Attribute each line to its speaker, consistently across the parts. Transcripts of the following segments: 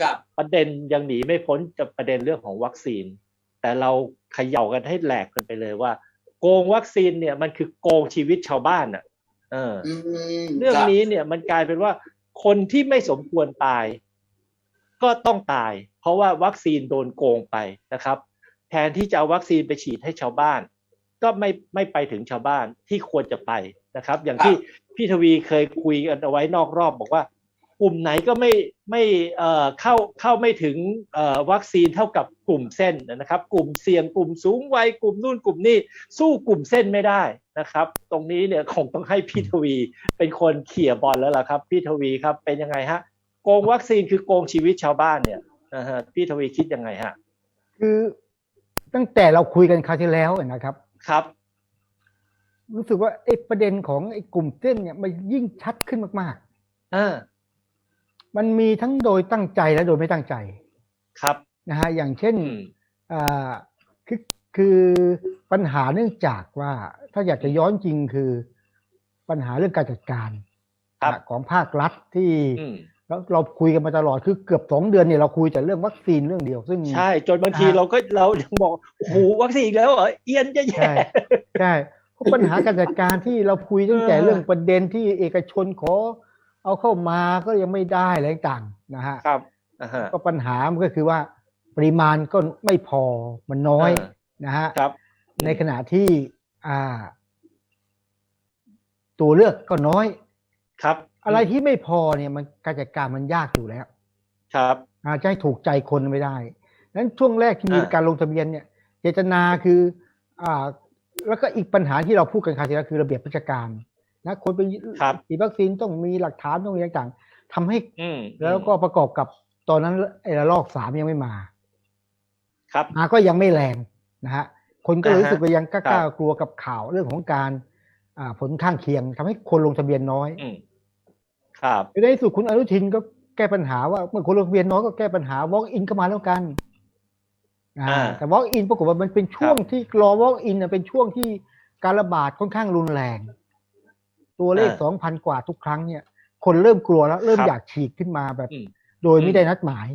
Speaker 1: ครับ
Speaker 2: ประเด็นยังหนีไม่พ้นจากประเด็นเรื่องของวัคซีน แต่เราเขย่ากันให้แหลกกันไปเลยว่า โกงวัคซีนเนี่ยมันคือโกงชีวิตชาวบ้านอะเออ
Speaker 1: อืม
Speaker 2: เรื่อง
Speaker 1: คบ
Speaker 2: นี้เนี่ยมันกลายเป็นว่าคนที่ไม่สมควรตาย ก็ต้องตาย เพราะว่าวัคซีนโดนโกงไปนะครับ แทนที่จะเอาวัคซีนไปฉีดให้ชาวบ้าน ก็ไม่ไม่ไปถึงชาวบ้านที่ควรจะไปนะครับ อย่างที่พี่ทวีเคยคุยกันเอาไว้นอกรอบบอกว่า กลุ่มไหนก็ไม่ไม่เอ่อเข้าเข้าไม่ถึงเอ่อวัคซีนเท่ากับกลุ่มเส้นนะครับ กลุ่มเสี่ยงกลุ่มสูงวัยกลุ่มนู่นกลุ่มนี้สู้กลุ่มเส้นไม่ได้นะครับ ตรงนี้เนี่ยคงต้องให้พี่ทวีเป็นคนเขี่ยบอลแล้วล่ะครับพี่ทวีครับเป็นยังไงฮะโกงวัคซีนคือโกงชีวิตชาวบ้านเนี่ยนะฮะพี่ทวีคิดยังไงฮะ
Speaker 3: คือตั้งแต่เราคุยกันคราวที่แล้วนะครับ
Speaker 2: ครับ
Speaker 3: รู้สึกว่าไอ้ประเด็นของไอ้กลุ่มเส้นเนี่ยมันยิ่งชัดขึ้นมาก
Speaker 2: อ่า
Speaker 3: ๆ มันมีทั้งโดยตั้งใจและโดยไม่ตั้งใจ
Speaker 2: ครับ
Speaker 3: นะฮะอย่างเช่น
Speaker 2: อืม
Speaker 3: อ่าคือคือปัญหาเนื่องจากว่าถ้าอยากจะย้อนจริงคือปัญหาเรื่องการจัดการ
Speaker 2: ครับ
Speaker 3: นะของภาครัฐที่
Speaker 2: อืม
Speaker 3: แล้วเราคุยกันมาตลอดคือเกือบสองเดือนเนี่ยเราคุยแต่เรื่องวัคซีนเรื่องเดียว ซึ่ง
Speaker 2: ใช่จนบางที
Speaker 3: อ่า
Speaker 2: เราก็เรายังบอกโอ้โหวัคซีนอีกแล้วเหรอเอียนจะแย่
Speaker 3: ใช่ใช่เพราะปัญหาการจัดการที่เราคุยตั้งแต่
Speaker 2: เออ
Speaker 3: เรื่องประเด็นที่เอกชนขอ เอาเข้ามาก็ยังไม่ได้อะไรต่างๆนะฮะ
Speaker 2: ครับอ่าฮะ
Speaker 3: ก็ปัญหามันก็คือว่าปริมาณก็ไม่พอมันน้อย
Speaker 2: อ่า
Speaker 3: นะฮะ
Speaker 2: ครับ
Speaker 3: ในขณะที่อ่า ตัวเลือกก็น้อย
Speaker 2: ครับ
Speaker 3: อะไรที่ไม่พอเนี่ยมันการจัดการมันยากอยู่แล้ว
Speaker 2: ครับ
Speaker 3: อาจจะให้ถูกใจคนไม่ได้นั้นช่วงแรกที่มี
Speaker 2: อ่า
Speaker 3: การลงทะเบียนเนี่ย เจตนาคือ อ่า แล้วก็อีกปัญหาที่เราพูดกันคราวที่แล้วคือระเบียบราชการ นะคนไป
Speaker 2: ครับ
Speaker 3: ฉีดวัคซีนต้องมีหลักฐานต้องมีต่างๆทำให้
Speaker 2: อืม
Speaker 3: แล้วก็ประกอบกับตอนนั้นไอ้ระลอกสามยังไม่มา
Speaker 2: ครับ
Speaker 3: มาก็ยังไม่แรงนะฮะคนก็เลย
Speaker 2: อ่าฮะ
Speaker 3: รู้สึกว่ายังก
Speaker 2: ครั
Speaker 3: ล้า
Speaker 2: บ
Speaker 3: ๆกลัวกับข่าวเรื่องของการอ่าผลข้างเคียงทำให้คนลงทะเบียนน้อย
Speaker 2: อืมครับ
Speaker 3: ในที่สุดคุณอนุทินก็แก้ปัญหาว่าเมื่อคนลงทะเบียนน้อยก็แก้ปัญหา walk in เข้ามาแล้วกันอ่า
Speaker 2: อ่า
Speaker 3: แต่ walk in ปรากฏว่ามันเป็นช่วง
Speaker 2: ครับ
Speaker 3: ที่รอ walk in น่ะเป็นช่วงที่การระบาดค่อนข้างรุนแรง ตัวเลข
Speaker 2: อ่า
Speaker 3: สองพันกว่าทุกครั้งเนี่ย คนเริ่มกลัวแล้ว เริ่ม
Speaker 2: ครับ
Speaker 3: อยากฉีดขึ้นมาแบบ
Speaker 2: อืม
Speaker 3: โดยไม่ได้นัดหมาย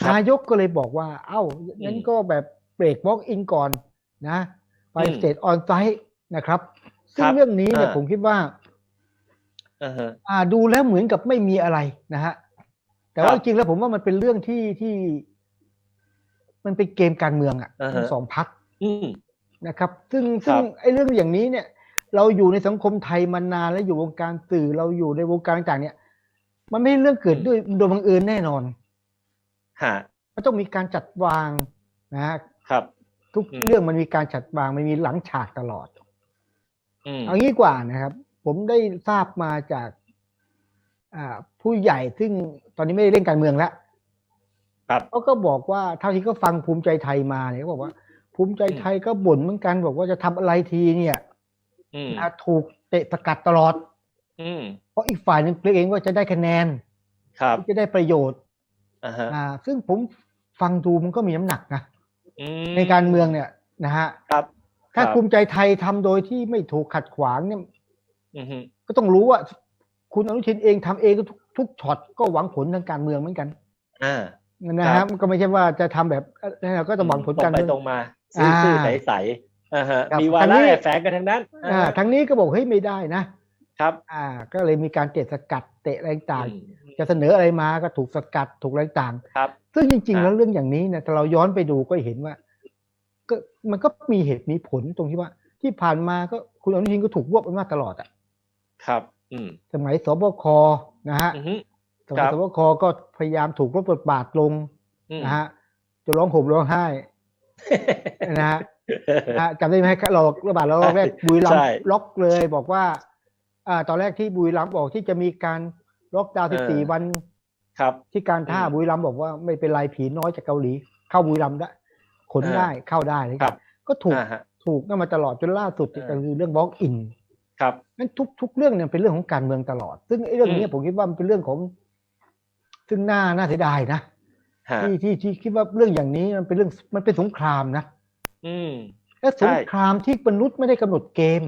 Speaker 2: ครับ
Speaker 3: นายกก็เลยบอกว่า เอ้างั้น
Speaker 2: อืม
Speaker 3: ก็แบบเบรก walk in ก่อนนะ ไป
Speaker 2: อืม
Speaker 3: สเตจออนไซต์นะครับ ซึ่
Speaker 2: ค
Speaker 3: ง
Speaker 2: รับ
Speaker 3: เรื่องนี้เนี่ย
Speaker 2: อ่า
Speaker 3: ผมคิดว่า
Speaker 2: อ่าฮะ
Speaker 3: อ่าดูแล้วเหมือนกับไม่มีอะไรนะฮะ แต่ว่า
Speaker 2: ครั
Speaker 3: จ
Speaker 2: บ
Speaker 3: ริงๆแล้วผมว่ามันเป็นเรื่องที่ที่ มันเป็นเกมการเมืองอะ
Speaker 2: อ่าฮะ
Speaker 3: ทั้งสองพัก
Speaker 2: อืม
Speaker 3: นะครับ ซึ่ง
Speaker 2: ครั
Speaker 3: ซึ่ง
Speaker 2: บ
Speaker 3: ไอ้เรื่องอย่างนี้เนี่ย เราอยู่ในสังคมไทยมานานแล้วอยู่วงการสื่อเราอยู่ในวงการต่างๆเนี่ย มันไม่ใช่เรื่องเกิดด้วยโดยบังเอิญแน่นอน
Speaker 2: ฮะ
Speaker 3: มันต้องมีการจัดวางนะฮะ
Speaker 2: ครับ
Speaker 3: ทุก
Speaker 2: อืม
Speaker 3: เรื่องมันมีการจัดวางมันมีหลังฉากตลอด
Speaker 2: อืม
Speaker 3: เอางี้กว่านะครับ ผมได้ทราบมาจากอ่าผู้ใหญ่ซึ่งตอนนี้ไม่ได้เล่นการเมืองแล้ว
Speaker 2: ครับ
Speaker 3: เขาก็บอกว่าเท่าที่เขาฟังภูมิใจไทยมาเนี่ยเขาบอกว่า ภูมิใจไทยก็บ่นเหมือนกันบอกว่าจะทำอะไรทีเนี่ย
Speaker 2: อืม
Speaker 3: นะ ถูกเตะสกัดตลอด
Speaker 2: อืม
Speaker 3: เพราะอีกฝ่ายหนึ่งเกรงว่าจะได้คะแนน
Speaker 2: ครับ
Speaker 3: จะได้ประโยชน์
Speaker 2: อ่าฮะ
Speaker 3: อ่า ซึ่งผมฟังดูมันก็มีน้ำหนักนะ
Speaker 2: อืม
Speaker 3: ในการเมืองเนี่ยนะฮะ
Speaker 2: ครับ
Speaker 3: ถ้า
Speaker 2: ครับ
Speaker 3: ภูมิใจไทยทำโดยที่ไม่ถูกขัดขวางเนี่ย
Speaker 2: อือฮึ
Speaker 3: ก็ต้องรู้ว่า คุณอนุทินเองทำเองก็ทุกทุกช็อตก็หวังผลทางการเมืองเหมือนกัน
Speaker 2: อ่า
Speaker 3: นะ
Speaker 2: ค
Speaker 3: ฮะ
Speaker 2: รับ
Speaker 3: มันก็ไม่ใช่ว่าจะทำแบบเอ่อก็ต้องหวังผล
Speaker 2: ตร
Speaker 3: การ
Speaker 2: งไป
Speaker 3: เมือง
Speaker 2: ตรงมาซื่อ
Speaker 3: อ่า
Speaker 2: ๆใสๆ อ่าฮะ
Speaker 3: ครับ
Speaker 2: มีวา
Speaker 3: ทาง
Speaker 2: ระ
Speaker 3: นี้
Speaker 2: แอบแฝงกันทั้งนั้น
Speaker 3: อ่าทางนี้ก็บอกเฮ้ยไม่ได้นะ
Speaker 2: ครับ
Speaker 3: อ่าก็เลยมีการเตะสกัดเตะอะไรต่าง
Speaker 2: อืม
Speaker 3: ๆจะเสนออะไรมาก็ถูกสกัดถูกอะไรต่าง
Speaker 2: ครับ
Speaker 3: ๆซึ่งจริงๆ
Speaker 2: อ่า
Speaker 3: แล้วเรื่องอย่างนี้เนี่ยถ้าเราย้อนไปดูก็เห็นว่าก็มันก็มีเหตุมีผลตรงที่ว่า ที่ผ่านมาก็คุณอนุทินก็ถูกรวบอำนาจตลอดอะ
Speaker 2: ครับ อืม
Speaker 3: สมัยสบคนะฮะ
Speaker 2: อือฮึ
Speaker 3: สมั
Speaker 2: ครั
Speaker 3: ย
Speaker 2: บ
Speaker 3: สบคก็พยายามถูกลดบทบาทลง
Speaker 2: อืม
Speaker 3: นะฮะจะร้องห่มร้องไห้นะฮะนะฮะ จำได้ไหมครับเราระบาดเราแรกบุรีรัม
Speaker 2: ใช่
Speaker 3: ย์ล็อกเลยบอกว่า อ่า ตอนแรกที่บุรีรัมย์บอกที่จะมีการล็อกดาวน์
Speaker 2: เออ
Speaker 3: 14วัน
Speaker 2: ครับ
Speaker 3: ที่การท่า
Speaker 2: อืม
Speaker 3: บุรีรัมย์บอกว่าไม่เป็นไรผีน้อยจากเกาหลี เข้าบุรีรัมย์ได้ขน
Speaker 2: เออ
Speaker 3: ได้เข้าได้เลย
Speaker 2: ครับ
Speaker 3: ก็ถูก
Speaker 2: อ่าฮะ
Speaker 3: ถูกนั่นมาตลอดจนล่าสุด
Speaker 2: เออ
Speaker 3: ก็คือเรื่องบล็อกอิน
Speaker 2: ครับ
Speaker 3: นั้นทุกทุกเรื่องเนี่ยเป็นเรื่องของการเมืองตลอด ซึ่งไอ้เรื่องนี้
Speaker 2: อืม
Speaker 3: ผมคิดว่ามันเป็นเรื่องของ ซึ่งน่าน่าเสียดายนะ
Speaker 2: ฮะ
Speaker 3: ที่ที่ที่คิดว่าเรื่องอย่างนี้มันเป็นเรื่องมันเป็นสงครามนะ
Speaker 2: อืม
Speaker 3: และส
Speaker 2: ใช่
Speaker 3: งครามที่มนุษย์ไม่ได้กำหนดเกม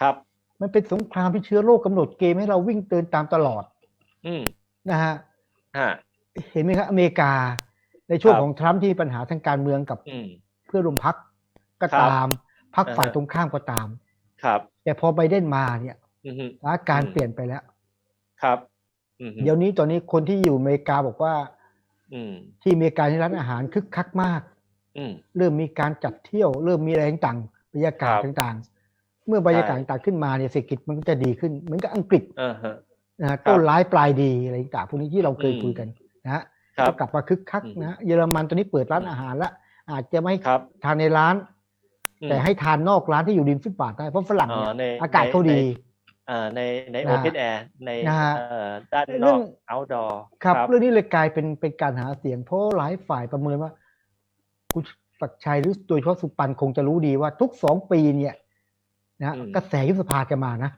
Speaker 2: ครับ
Speaker 3: มันเป็นสงครามที่เชื้อโรคกำหนดเกมให้เราวิ่งเดินตามตลอด
Speaker 2: อืม
Speaker 3: นะฮะ
Speaker 2: ฮะ
Speaker 3: เห็นไหมครับอเมริกา ในช่วง
Speaker 2: ครับ
Speaker 3: ของทรัมป์ที่มีปัญหาทางการเมืองกับ
Speaker 2: อืม
Speaker 3: เพื่อนร่วมพักก็
Speaker 2: ครับ
Speaker 3: ตามพัก
Speaker 2: อ่าฮะ
Speaker 3: ฝ่ายตรงข้ามก็ตาม
Speaker 2: ครับ
Speaker 3: แต่พอไบเดนมาเนี่ย
Speaker 2: อืมฮึ
Speaker 3: สถานการ
Speaker 2: อื
Speaker 3: ณ์
Speaker 2: ม
Speaker 3: เปลี่ยนไปแล้ว
Speaker 2: ครับอืมฮึ
Speaker 3: เดี๋ยวนี้ตอนนี้คนที่อยู่อเมริกาบอกว่า
Speaker 2: อืม
Speaker 3: ที่อเมริกาที่ร้านอาหารคึกคักมาก
Speaker 2: อืม
Speaker 3: เริ่มมีการจัดเที่ยว เริ่มมีอะไรต่างๆบรรยากาศ
Speaker 2: ครับ
Speaker 3: ต่างๆ เมื่อบรรยากาศ
Speaker 2: ใช่
Speaker 3: ต่างๆขึ้นมาเนี่ยเศรษฐกิจมันก็จะดีขึ้น เหมือนกับอังกฤษ
Speaker 2: เออฮะ
Speaker 3: นะฮะ
Speaker 2: ครับ
Speaker 3: ต้นร้ายปลายดีอะไรต่างๆพวกนี้ที่เราเคย
Speaker 2: อืม
Speaker 3: คุยกันนะฮะ
Speaker 2: ครับ
Speaker 3: ก็กลับมาคึกคัก
Speaker 2: อืม
Speaker 3: นะฮะเยอรมันตอนนี้เปิดร้านอาหารละอาจจะไม่
Speaker 2: ครับ
Speaker 3: ทานในร้าน
Speaker 2: อืม
Speaker 3: แต่ให้ทานนอกร้านที่อยู่ริมฟุตบาทได้เพราะฝรั่ง
Speaker 2: อ๋อ
Speaker 3: เนี่ย
Speaker 2: ใน
Speaker 3: อากาศเขา
Speaker 2: ใน
Speaker 3: ดี
Speaker 2: เอ่อในใน
Speaker 3: นะ
Speaker 2: โอเพนแอร์ใน
Speaker 3: นะฮะ
Speaker 2: เอ่อด้านน
Speaker 3: เรื่
Speaker 2: อ
Speaker 3: อกง
Speaker 2: outdoor
Speaker 3: ครับเรื่องนี้เลยกลายเป็นเป็นการหาเสียงเพราะหลายฝ่ายประเมินว่า คุณศักดิ์ชัยหรือโดยเฉพาะสุปันคงจะรู้ดีว่าทุกสองปีเนี่ยนะฮะ
Speaker 2: อืม
Speaker 3: กระแสยุบสภาจะมานะ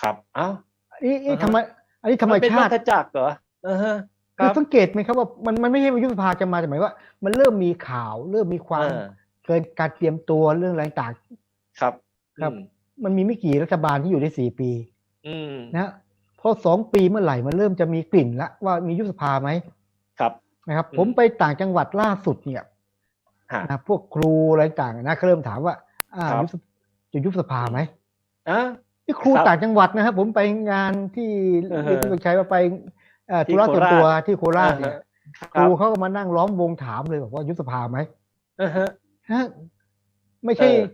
Speaker 3: ครับ
Speaker 2: เอ้า
Speaker 3: นี่นี่
Speaker 2: อ่าฮะ
Speaker 3: ทำไมอันนี้ธรรม
Speaker 2: นเป็น
Speaker 3: ชา
Speaker 2: วั
Speaker 3: ติ
Speaker 2: ฏจักรเหรอเออฮะค
Speaker 3: คื
Speaker 2: รั
Speaker 3: อบสังเกตไหมครับว่ามันมันไม่ใช่ว่ายุบสภาจะมาแต่หมายว่า มันเริ่มมีข่าว เริ่มมีความ
Speaker 2: เออ
Speaker 3: เกินการเตรียมตัวเรื่องอะไรต่าง
Speaker 2: ครับ
Speaker 3: ครับ
Speaker 2: อืม
Speaker 3: ๆมันมีไม่กี่รัฐบาลที่อยู่ได้สี่ปี
Speaker 2: อืม
Speaker 3: นะพอสองปีเมื่อไหร่มันเริ่มจะมีกลิ่นละว่ามียุบสภาไหม
Speaker 2: ครับ
Speaker 3: นะครับ
Speaker 2: อืม
Speaker 3: ผมไปต่างจังหวัดล่าสุดเนี่ย
Speaker 2: ฮะ
Speaker 3: นะพวกครูอะไรต่างๆนะเขาเริ่มถามว่า อ่า
Speaker 2: ครับ
Speaker 3: ยุบสจะยุบสภาไหม
Speaker 2: อะ
Speaker 3: นี่ครู
Speaker 2: ครับ
Speaker 3: ต่างจังหวัดนะครับผมไปงานที่
Speaker 2: เออ
Speaker 3: เรียนที่ใช้ว่าไปเอ่อ
Speaker 2: ที่
Speaker 3: ธุระส่วนตัว
Speaker 2: โคราช
Speaker 3: ที่โคราชเนี่ย
Speaker 2: ค
Speaker 3: ครูเขาก็มานั่งล้อมวงถามเลยบอกว่ายุบสภาไหม
Speaker 2: อ่าฮะ
Speaker 3: ฮะไม่ใช่
Speaker 2: เออ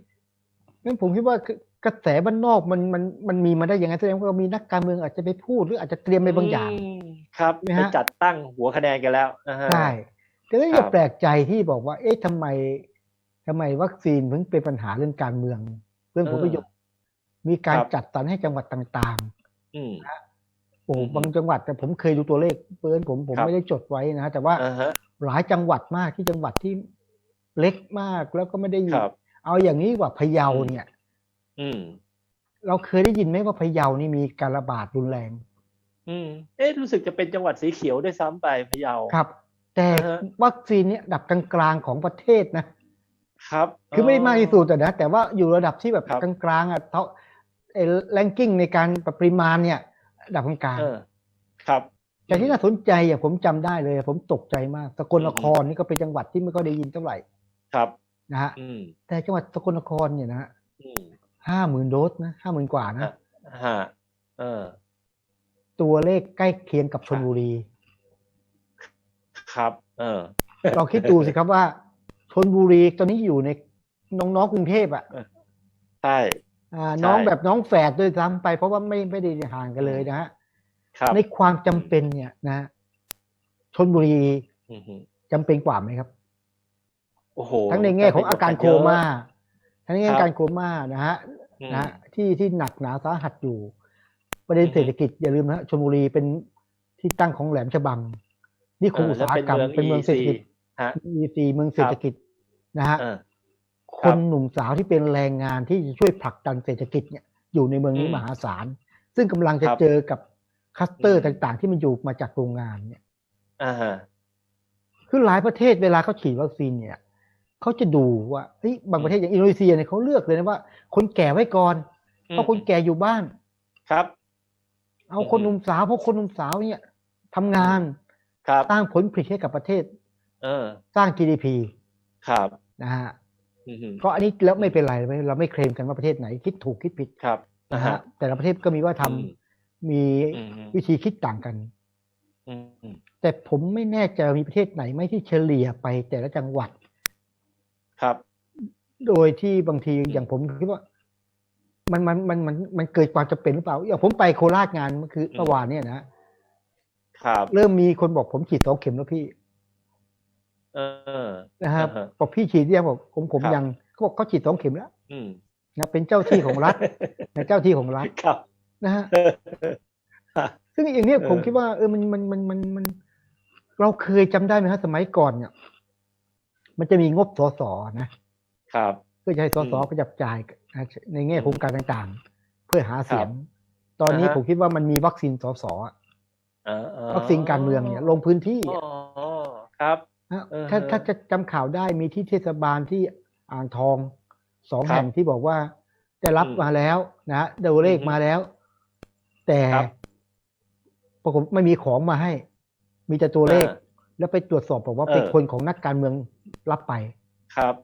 Speaker 3: งั้นผมคิดว่ากระแสบ้านนอกมันมันมันมีมาได้ยังไงแสดงว่ามีนักการเมืองอาจจะไปพูดหรืออาจจะเตรียมไปบางอย่าง
Speaker 2: มครับ
Speaker 3: ใช่ไหม
Speaker 2: ไป
Speaker 3: ฮะ
Speaker 2: จัดตั้งหัวคะแนนกันแล้วอ่าฮะ
Speaker 3: ใช่แต่ ก็
Speaker 2: ครั
Speaker 3: อย่า
Speaker 2: บ
Speaker 3: แปลกใจที่บอกว่า เอ๊ะทำไมทำไมวัคซีนถึงเป็นปัญหาเรื่องการเมือง เรื่องผลประโยชน์มีการจัดสรรให้จังหวัดต่าง
Speaker 2: อืม
Speaker 3: ๆโอ้
Speaker 2: อืม
Speaker 3: บางจังหวัดแต่ผมเคยดูตัวเลขเปิ้นผมผม
Speaker 2: ครับ
Speaker 3: ไม่ได้จดไว้นะ แต่ว่า
Speaker 2: อ่าฮะ
Speaker 3: หลายจังหวัดมากที่จังหวัดที่เล็กมากแล้วก็ไม่ได้
Speaker 2: ครับ
Speaker 3: เอาอย่างนี้ดีกว่าพะเยา
Speaker 2: อืม
Speaker 3: เนี่ย
Speaker 2: อืม
Speaker 3: เราเคยได้ยินไหมว่าพะเยานี่มีการระบาดรุนแรง
Speaker 2: อืม เอ๊ะรู้สึกจะเป็นจังหวัดสีเขียวด้วยซ้ำไปพะเยา
Speaker 3: ครับ แต่
Speaker 2: อ่าฮะ
Speaker 3: วัคซีนเนี่ยระดับกลางๆของประเทศนะ
Speaker 2: ครับ
Speaker 3: คือไม่ได้มากที่สุดแต่นะ แต่ว่าอยู่ระดับที่แบบ
Speaker 2: ครับ
Speaker 3: กลางๆอะเท่าไอ้แรงกิ้งในการปริมาณเนี่ยระดับกลาง
Speaker 2: เออครับ
Speaker 3: ๆแต่ที่น่าสนใจอย่างผมจำได้เลย ผมตกใจมากสกลนครนี่ก็เป็นจังหวัดที่ไม่ค่อยได้ยินเท่าไหร่
Speaker 2: ครับ
Speaker 3: นะฮะ
Speaker 2: อืม
Speaker 3: แต่จังหวัดสกลนครเนี่ยนะฮะ
Speaker 2: อืม
Speaker 3: ห้าหมื่นโดสนะห้าหมื่นกว่านะ
Speaker 2: ฮะฮะเออ
Speaker 3: ตัวเลขใกล้เคียงกับชลบุรี
Speaker 2: ครับ เออ
Speaker 3: เราคิดดูสิครับว่าชนบุรีตอนนี้อยู่ในน้องๆกรุงเทพอะ
Speaker 2: ใช่
Speaker 3: อ่า
Speaker 2: ใช่
Speaker 3: น้องแบบน้องแฝดด้วยซ้ำไป เพราะว่าไม่ไม่ได้ห่างกันเลยนะฮะ
Speaker 2: ครับ
Speaker 3: ในความจำเป็นเนี่ยนะชนบุรี
Speaker 2: อือฮึ
Speaker 3: จำเป็นกว่าไหมครับ
Speaker 2: โอ้โห
Speaker 3: ทั้งในแง่ของอาการโคม่าทั้งในแง่
Speaker 2: ครับ
Speaker 3: การโคม่านะฮะ
Speaker 2: อืม
Speaker 3: นะฮะที่ที่หนักหนาสาหัสอยู่ ประเด็น
Speaker 2: อือฮึ
Speaker 3: เศรษฐกิจอย่าลืมนะฮะชลบุรีเป็นที่ตั้งของแหลมฉบัง นี่คง
Speaker 2: เออ
Speaker 3: อุตสาหกรรม
Speaker 2: แล้วเป็
Speaker 3: เป็น
Speaker 2: นเมื
Speaker 3: เมื
Speaker 2: อ
Speaker 3: องงเศรษฐกิจ
Speaker 2: ฮะ
Speaker 3: EC เมืองเศรษฐกิจนะฮะ
Speaker 2: เออ
Speaker 3: คนหนุ่มสาวที่เป็นแรงงานที่จะช่วยผลักดันเศรษฐกิจเนี่ยอยู่ในเมืองนี้
Speaker 2: อืม
Speaker 3: มหาศาล ซึ่งกำลังจะ
Speaker 2: ครับ
Speaker 3: เจอกับคลัสเตอร์
Speaker 2: อืม
Speaker 3: ต่างๆ ที่มันอยู่มาจากโรงงานเนี่ย
Speaker 2: อ่าฮะ
Speaker 3: คือหลายประเทศเวลาเขาฉีดวัคซีนเนี่ยเขาจะดูว่าเฮ้ยบางประเทศอย่างอินโดนีเซียเนี่ยเขาเลือกเลยนะว่า คนแก่ไว้ก่อน เพราะคนแก่อยู่บ้าน
Speaker 2: ครับ
Speaker 3: เอา
Speaker 2: อืม
Speaker 3: คนหนุ่มสาวเพราะคนหนุ่มสาวเนี่ยทำงาน
Speaker 2: ครับ
Speaker 3: สร้างผลผลิตให้กับประเทศ
Speaker 2: เออ
Speaker 3: สร้าง GDP
Speaker 2: ครับ
Speaker 3: นะฮะ
Speaker 2: อือฮึ
Speaker 3: ก็อันนี้แล้วไม่เป็นไรเราไม่เคลมกันว่าประเทศไหนคิดถูกคิดผิด
Speaker 2: ครับ
Speaker 3: นะ
Speaker 2: นะ
Speaker 3: ฮะ
Speaker 2: ฮะ
Speaker 3: แต่ละประเทศก็มีว่าทำ
Speaker 2: อืม
Speaker 3: มี
Speaker 2: อืม
Speaker 3: วิธีคิดต่างกัน
Speaker 2: อืมอืม
Speaker 3: แต่ผมไม่แน่ใจว่ามีประเทศไหนไหมที่เฉลี่ยไปแต่ละจังหวัด
Speaker 2: ครับ
Speaker 3: โดยที่บางทีอย่างผมคิดว่า มันมันมันมันมันเกิดความจำเป็นหรือเปล่าอย่างผมไปโคราชงานเมื่อคือ
Speaker 2: อืม
Speaker 3: เมื่อวานเนี่ยนะ
Speaker 2: ครับ
Speaker 3: เริ่มมีคนบอกผมฉีดสองเข็มแล้วพี่
Speaker 2: เออ
Speaker 3: นะครับ
Speaker 2: อ่าฮะ
Speaker 3: บอกพี่ฉีดยังบอกผมผม
Speaker 2: ครับ
Speaker 3: ยังเขาบอกเขาฉีดสองเข็มแล้ว
Speaker 2: อืม
Speaker 3: นะเป็นเจ้าที่ของรัฐนะเจ้าที่ของรัฐ
Speaker 2: ครับ
Speaker 3: นะฮะซึ่งอย่างเนี้ย
Speaker 2: เออ
Speaker 3: ผมคิดว่าเออมันมันมันมันมัน เราเคยจำได้ไหมครับสมัยก่อนเนี่ย มันจะมีงบสสนะ ครับ เพื่อจะให้สส
Speaker 2: อืม
Speaker 3: ไปจับจ่ายนะในแง่โครงการต่างๆ เพื่อหาเสียง
Speaker 2: ครับ
Speaker 3: ตอนนี้
Speaker 2: อ่าฮะ
Speaker 3: ผมคิดว่ามันมีวัคซีนสสอะ
Speaker 2: เออเออ
Speaker 3: วัคซีนการเมืองเนี่ยลงพื้นที่
Speaker 2: อ๋อครับ
Speaker 3: นะ
Speaker 2: เออ
Speaker 3: ถ้า
Speaker 2: ฮะ
Speaker 3: ถ้าจะจำข่าวได้มีที่เทศบาลที่อ่างทองสอง
Speaker 2: ครับ
Speaker 3: แห่งที่บอกว่าได้รับ
Speaker 2: อืม
Speaker 3: มาแล้วนะดูเลข
Speaker 2: อือฮึ
Speaker 3: มาแล้ว แต่
Speaker 2: ครับ
Speaker 3: ปรากฏไม่มีของมาให้ มีแต่ตัวเลข
Speaker 2: อ่า
Speaker 3: แล้วไปตรวจสอบบอกว่าเป็น
Speaker 2: เออ
Speaker 3: คนของนักการเมืองรับไป
Speaker 2: ครับ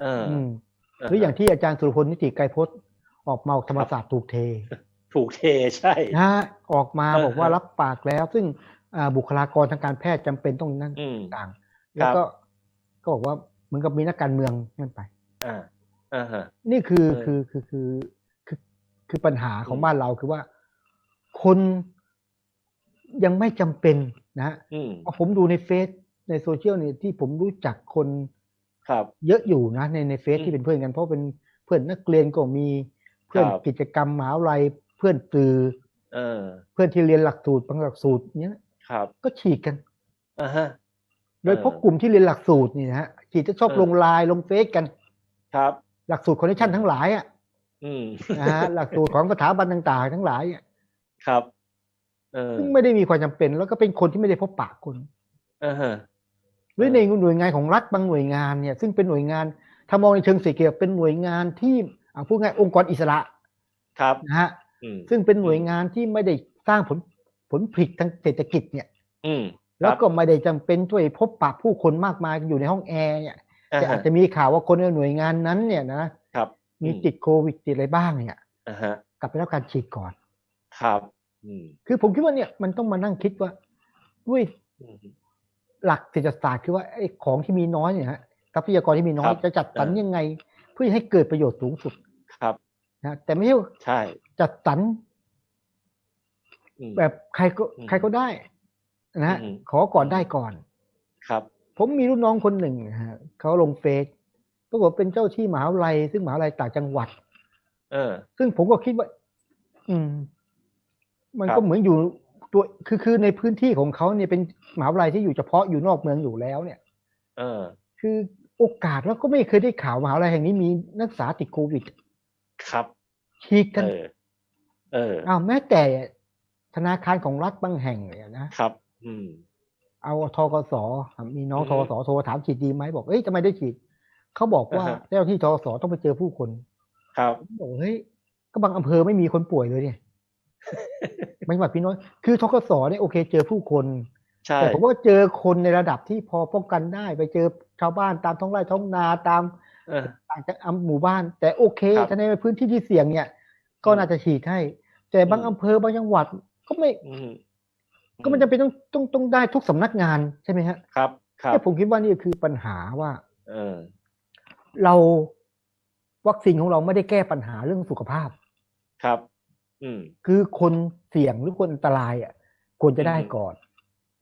Speaker 2: เออ
Speaker 3: อื
Speaker 2: อ
Speaker 3: มหรืออย่างที่อาจารย์สุรพลนิติไกรพจน์ออกมาธรรมศาสตร์ถูกเท
Speaker 2: ถูกเทใช่
Speaker 3: นะฮะออกมา
Speaker 2: เออ
Speaker 3: บอกว่า
Speaker 2: ฮะ
Speaker 3: รับปากแล้ว ซึ่งอ่าบุคลากรทางการแพทย์จำเป็นต้องนั่น
Speaker 2: อืม
Speaker 3: ต่างแล้วก็ก็บอกว่าเหมือนกับมีนักการเมืองนั่นไป
Speaker 2: อ่าอ่าฮะ
Speaker 3: นี่คือ
Speaker 2: เออ
Speaker 3: คือคือคือคือคือปัญหาของ
Speaker 2: อืม
Speaker 3: บ้านเราคือว่า คนยังไม่จำเป็นนะฮะ
Speaker 2: อืม
Speaker 3: เพราะผมดูในเฟซในโซเชียลเนี่ยที่ผมรู้จักคน
Speaker 2: ครับ
Speaker 3: เยอะอยู่นะในในเฟซ
Speaker 2: อืม
Speaker 3: ที่เป็นเพื่อนกันเพราะเป็นเพื่อนนักเรียนก็มีเพื่อน
Speaker 2: ครับ
Speaker 3: กิจกรรมมหาวิทยาลัย เพื่อนสื่อ
Speaker 2: เออ
Speaker 3: เพื่อนที่เรียนหลักสูตรบางหลักสูตรเนี้ย
Speaker 2: ครับ
Speaker 3: ก็ฉีดกัน
Speaker 2: อ่าฮะ
Speaker 3: โดยเฉพาะกลุ่มที่เรียนหลักสูตรนี่นะฮะฉีดจะชอบ
Speaker 2: เออ
Speaker 3: ลงไลน์ลงเฟซกัน
Speaker 2: ครับ
Speaker 3: หลักสูตรคอนเนคชั่นทั้งหลายอะ
Speaker 2: อืม
Speaker 3: นะฮะหลักสูตรของสถาบันต่าง ๆ ทั้งหลายอะ
Speaker 2: ครับเออ
Speaker 3: ซึ่งไม่ได้มีความจำเป็น แล้วก็เป็นคนที่ไม่ได้พบปะคน
Speaker 2: อ่าฮะ
Speaker 3: หรือในหน่วยงานของรัฐบางหน่วยงานเนี่ย ซึ่งเป็นหน่วยงานถ้ามองในเชิงเศรษฐกิจเป็นหน่วยงานที่อ่าพูดง่ายองค์กรอิสระ
Speaker 2: ครับ
Speaker 3: นะฮะ
Speaker 2: อืม
Speaker 3: ซึ่งเป็นหน่วยงานที่ไม่ได้สร้างผลผลผลิตทางเศรษฐกิจเนี่ย
Speaker 2: อืม
Speaker 3: แล้วก็ไม่ได้จำเป็นช่วยพบปะผู้คนมากมายอยู่ในห้องแอร์เนี่ย
Speaker 2: อ่า
Speaker 3: แต่อา
Speaker 2: ฮะ
Speaker 3: จจะมีข่าวว่าคนในหน่วยงานนั้นเนี่ยนะครับมี
Speaker 2: อื
Speaker 3: ติดโควิดติดอะไรบ้างเนี่ย
Speaker 2: อ่าฮะ
Speaker 3: กลับไปรับการฉีดก่อน
Speaker 2: ครับอืม
Speaker 3: คือผมคิดว่าเนี่ยมันต้องมานั่งคิดว่าด้วย
Speaker 2: อืม
Speaker 3: หลักเศรษฐศาสตร์คือว่าไอ้ของที่มีน้อยเนี่ยฮะทรัพยากรที่มีน้อย
Speaker 2: ครับ
Speaker 3: จะจัดสรร
Speaker 2: เออ
Speaker 3: ยังไง เพื่อให้เกิดประโยชน์สูงสุด
Speaker 2: ครับ
Speaker 3: นะแต่ไม่ใช่ว่า
Speaker 2: ใช่
Speaker 3: จัดสรร
Speaker 2: อืม
Speaker 3: แบบใครก็
Speaker 2: อืม
Speaker 3: ใครก็ได้นะฮะ
Speaker 2: อืม
Speaker 3: ขอก่อนได้ก่อน
Speaker 2: ครับ
Speaker 3: ผมมีรุ่นน้องคนหนึ่งนะฮะเขาลงเฟซปรากฏเป็นเจ้าที่มหาวิทยาลัย ซึ่งมหาวิทยาลัยต่างจังหวัด
Speaker 2: เออ
Speaker 3: ซึ่งผมก็คิดว่า อืม มัน
Speaker 2: ครั
Speaker 3: ก็
Speaker 2: บ
Speaker 3: เหมือนอยู่ตัวคือคือในพื้นที่ของเขาเนี่ยเป็นมหาวิทยาลัยที่อยู่เฉพาะอยู่นอกเมืองอยู่แล้ว เนี่ย
Speaker 2: เออ
Speaker 3: คือโอกาสแล้วก็ไม่เคยได้ข่าวมหาวิทยาลัยแห่งนี้มีนักศึกษาติดโควิด
Speaker 2: ครับ
Speaker 3: ฉีดกัน
Speaker 2: เออเออ
Speaker 3: อ้าวแม้แต่ธนาคารของรัฐบางแห่งเนี่ยนะครับ
Speaker 2: อืม
Speaker 3: เอาทกสมีน้อง
Speaker 2: อือ
Speaker 3: ท
Speaker 2: ฮึ
Speaker 3: กสโทรถามฉีดดีไหมบอกเอ้ยทำไมได้ฉีดเขาบอกว่า
Speaker 2: อ่าฮะ
Speaker 3: เจ้าที่ทกสต้องไปเจอผู้คน
Speaker 2: ครับ
Speaker 3: บอกเฮ้ยก็บางอำเภอไม่มีคนป่วยเลยเนี่ยไม่ว่าพี่น้อยคือทกสเนี่ยโอเค เจอผู้คน
Speaker 2: ใช่
Speaker 3: แต่ผมว่าเจอคนในระดับที่พอป้องกันได้ ไปเจอชาวบ้านตามท้องไร่ท้องนาตาม
Speaker 2: เออ
Speaker 3: ต่างจากอำหมู่บ้าน แต่โอเค
Speaker 2: ครับ
Speaker 3: ถ้าในพื้นที่ที่เสี่ยงเนี่ย ก็น่าจะฉีดให้ แต่บาง
Speaker 2: อืม
Speaker 3: อำเภอบางจังหวัดก็ไม่
Speaker 2: อืม
Speaker 3: ก็มันจะเป็นต้องต้องต้องได้ทุกสำนักงานใช่ไหมฮะ
Speaker 2: ครับครับ
Speaker 3: เนี่ยผมคิดว่านี่คือปัญหาว่า
Speaker 2: เออ
Speaker 3: เราวัคซีนของเราไม่ได้แก้ปัญหาเรื่องสุขภาพ
Speaker 2: ครับ อืม
Speaker 3: คือคนเสี่ยงหรือคนอันตรายอะควรจะได้
Speaker 2: อืม
Speaker 3: ก่อน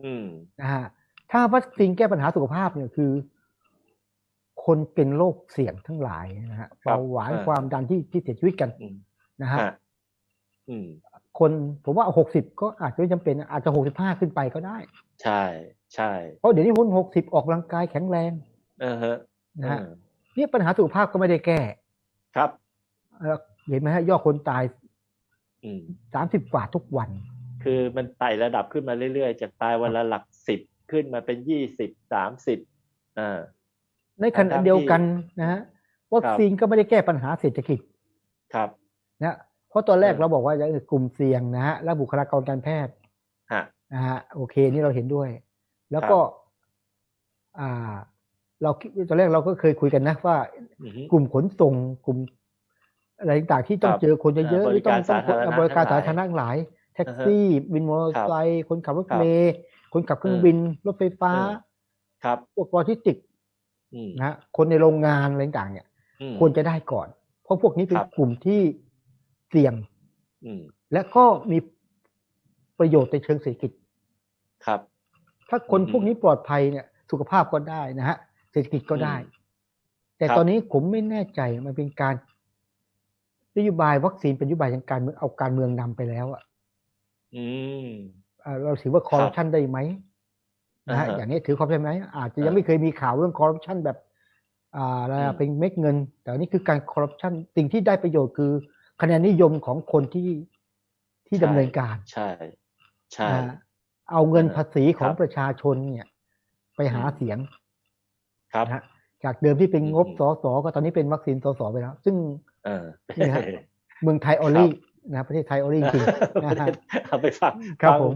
Speaker 2: อืม
Speaker 3: นะฮะถ้าวัคซีนแก้ปัญหาสุขภาพเนี่ยคือ คนเป็นโรคเสี่ยงทั้งหลายนะฮะ
Speaker 2: ครับ
Speaker 3: เบาหวาน
Speaker 2: อ่า
Speaker 3: ความดันที่ที่เสียชีวิตกัน
Speaker 2: อืม
Speaker 3: นะฮะ
Speaker 2: ฮะอืม
Speaker 3: คนผมว่าหกสิบก็อาจจะไม่จำเป็นอาจจะหกสิบห้าขึ้นไปก็ได้
Speaker 2: ใช่ใช่
Speaker 3: เพราะเดี๋ยวนี้คนหกสิบออกกำลังกายแข็งแรง
Speaker 2: เออฮะ
Speaker 3: นะฮะ
Speaker 2: เออ
Speaker 3: เนี่ยปัญหาสุขภาพก็ไม่ได้แก้
Speaker 2: ครับ
Speaker 3: เอ่อเห็นไหมฮะยอดคนตาย
Speaker 2: อืม
Speaker 3: สามสิบกว่าทุกวัน
Speaker 2: คือมันไต่ระดับขึ้นมาเรื่อยๆ จากตายวันละหลักสิบขึ้นมาเป็นยี่สิบสามสิบอ่า
Speaker 3: ในขณะเดียวกันนะฮะวัคซีนก็ไม่ได้แก้ปัญหาเศรษฐกิจ
Speaker 2: ครับ
Speaker 3: นะเพราะตอนแรก
Speaker 2: เออ
Speaker 3: เราบอกว่าจะกลุ่มเสี่ยงนะฮะและบุคลากรการแพทย์
Speaker 2: ฮะ
Speaker 3: นะฮะโอเคนี่เราเห็นด้วย แล้ว
Speaker 2: ครับ
Speaker 3: ก็ อ่า เราคิดตอนแรกเราก็เคยคุยกันนะว่า
Speaker 2: อือฮึ
Speaker 3: กลุ่มขนส่งกลุ่มอะไรต่างๆที่ต้อง
Speaker 2: ครับ
Speaker 3: เจอคนเยอะๆ
Speaker 2: อ่า
Speaker 3: หรือต้อง
Speaker 2: บริการ
Speaker 3: ต้อง
Speaker 2: สาธารณะ
Speaker 3: บริการ
Speaker 2: ทั้
Speaker 3: สาง
Speaker 2: หลาย
Speaker 3: ธารณะทั้งหลาย แท็ก
Speaker 2: อ่าฮะ
Speaker 3: ซี่วินมอเตอร์
Speaker 2: ครับ
Speaker 3: ไซค์คนขับรถ
Speaker 2: ครับ
Speaker 3: เมล์คนขับเครื่อง
Speaker 2: เออ
Speaker 3: บิน รถไฟฟ้า
Speaker 2: เออครับ
Speaker 3: พวกลอจิสติกส์
Speaker 2: อืม
Speaker 3: นะฮะคนในโรงงานอะไรต่างๆเนี่ย
Speaker 2: อืม
Speaker 3: ควรจะได้ก่อน เพราะพวกนี้เป็น
Speaker 2: ครับ
Speaker 3: กลุ่มที่ เสี่ยง
Speaker 2: อืม
Speaker 3: และก็มีประโยชน์ในเชิงเศรษฐกิจ
Speaker 2: ครับ
Speaker 3: ถ้าคน
Speaker 2: อืม
Speaker 3: พวกนี้ปลอดภัยเนี่ย สุขภาพก็ได้นะฮะ เศรษฐกิจก็ได้
Speaker 2: อืม
Speaker 3: แต่
Speaker 2: ครับ
Speaker 3: ตอนนี้ผมไม่แน่ใจมันเป็นการนโยบายวัคซีนเป็นนโยบายทางการเมืองเอาการเมืองนำไปแล้วอะ
Speaker 2: อืม
Speaker 3: อ่าเราถือว่าคอร์รัปชันได้ไหมนะฮะ
Speaker 2: อ่าฮะ
Speaker 3: อย่างนี้ถือคอร์รัปชันไหมอาจจะยัง
Speaker 2: อ่า
Speaker 3: ไม่เคยมีข่าวเรื่องคอร์รัปชันแบบ อ่าอะไรอะ
Speaker 2: อืม
Speaker 3: เป็นเม็ดเงิน แต่อันนี่คือการคอร์รัปชันสิ่งที่ได้ประโยชน์คือ คะแนนนิยมของคนที่ที่ดำเนินการ
Speaker 2: ใช่ใช่
Speaker 3: อ่าเอาเงิน
Speaker 2: เออ
Speaker 3: ภาษีของ
Speaker 2: ครับ
Speaker 3: ประชาชนเนี่ย ไปหา
Speaker 2: อืม
Speaker 3: เสียง
Speaker 2: ครับ
Speaker 3: นะฮะจากเดิมที่เป็นงบ
Speaker 2: อืม
Speaker 3: สสก็ตอนนี้เป็นวัคซีนสสไปแล้ว ซึ่ง
Speaker 2: เออ
Speaker 3: นี่ฮะเมืองไทยออลลี่นะประเทศไทยออลลี่จริงๆนะฮะ
Speaker 2: เอาไปฟัง
Speaker 3: ครับ
Speaker 2: ฟัง
Speaker 3: ผม